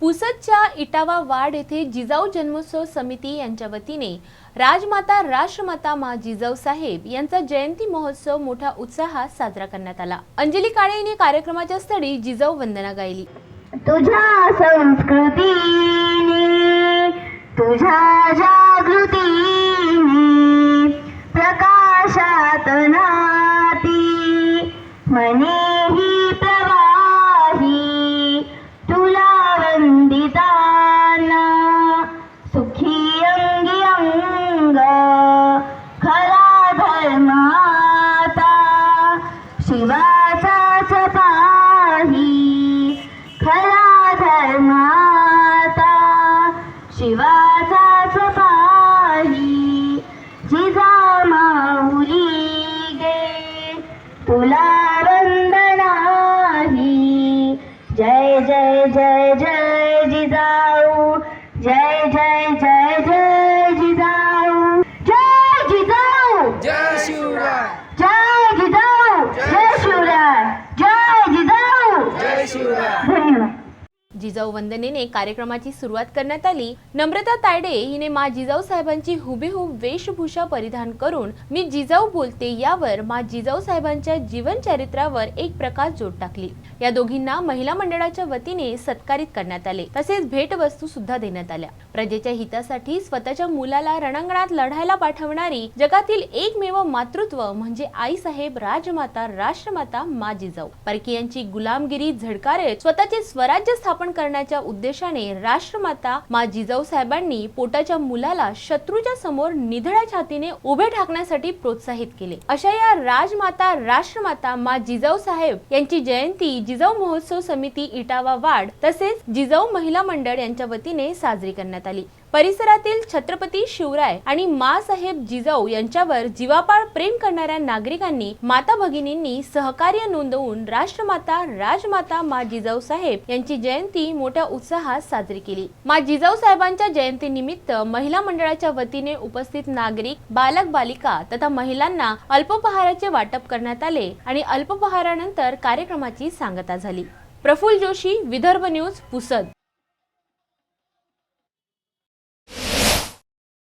पुसदच्या इटावा वाड येथे जिजाऊ जन्मोत्सव समिती यांच्या वतीने राजमाता राष्ट्रमाता मा जिजाऊ साहेब यांचा जयंती महोत्सव मोठ्या उत्साहात साजरा करण्यात आला. अंजली काळे यांनी कार्यक्रमाच्या स्थळी जिजाऊ वंदना गायली. तुझ्या संस्कृती तुझ्या शिवाचाच पाही जिजा माऊली गे. तुला वंदनाही. जय जय जय जय जिजाऊ. जय जय जय जय जिजाऊ. जय जिजाऊ! जय शिवराय जय जिजाऊ जय शिवराय जय जिजाऊ जय शिवराय धन्यवाद जिजाऊ वंदनेने कार्यक्रमाची सुरुवात करण्यात आली. नम्रता तायडे हिने मा जिजाऊ साहेबांची हुबेहूब वेशभूषा परिधान करून मी जिजाऊ बोलते यावर मा जिजाऊ साहेबांच्या जीवन चरित्रावर एक प्रकाश जोड टाकली. या दोघींना महिला मंडळाच्या वतीने सत्कारित करण्यात आले. तसेच भेटवस्तू सुद्धा देण्यात आल्या. प्रजेच्या हितासाठी स्वतःच्या मुलाला रणांगणात लढायला पाठवणारी जगातील एकमेव मातृत्व म्हणजे आई साहेब राजमाता राष्ट्रमाता मा जिजाऊ. परकीयांची गुलामगिरी झडकारत स्वतःचे स्वराज्य स्थापन करण्याच्या उद्देशाने राष्ट्रमाता मा जिजाऊ साहेबांनी पोटाच्या मुलाला शत्रूच्या समोर निधड्या छातीने उभे ठाकण्यासाठी प्रोत्साहित केले. अशा या राजमाता राष्ट्रमाता मा जिजाऊ साहेब यांची जयंती जिजाऊ महोत्सव समिती इटावा वाड तसेच जिजाऊ महिला मंडळ यांच्या वतीने साजरी करण्यात आली. परिसरातील छत्रपती शिवराय आणि माँ साहेब जिजाऊ यांच्यावर जीवापाळ प्रेम करणाऱ्या नागरिकांनी माता भगिनींनी सहकार्य नोंदवून राष्ट्रमाता राजमाता मा जिजाऊ साहेब यांची जयंती मोठ्या उत्साहात साजरी केली. मा जिजाऊ साहेबांच्या जयंतीनिमित्त महिला मंडळाच्या वतीने उपस्थित नागरिक बालक बालिका तथा महिलांना अल्पोपहाराचे वाटप करण्यात आले आणि अल्पोपहारानंतर कार्यक्रमाची सांगता झाली. प्रफुल्ल जोशी विदर्भ न्यूज पुसद.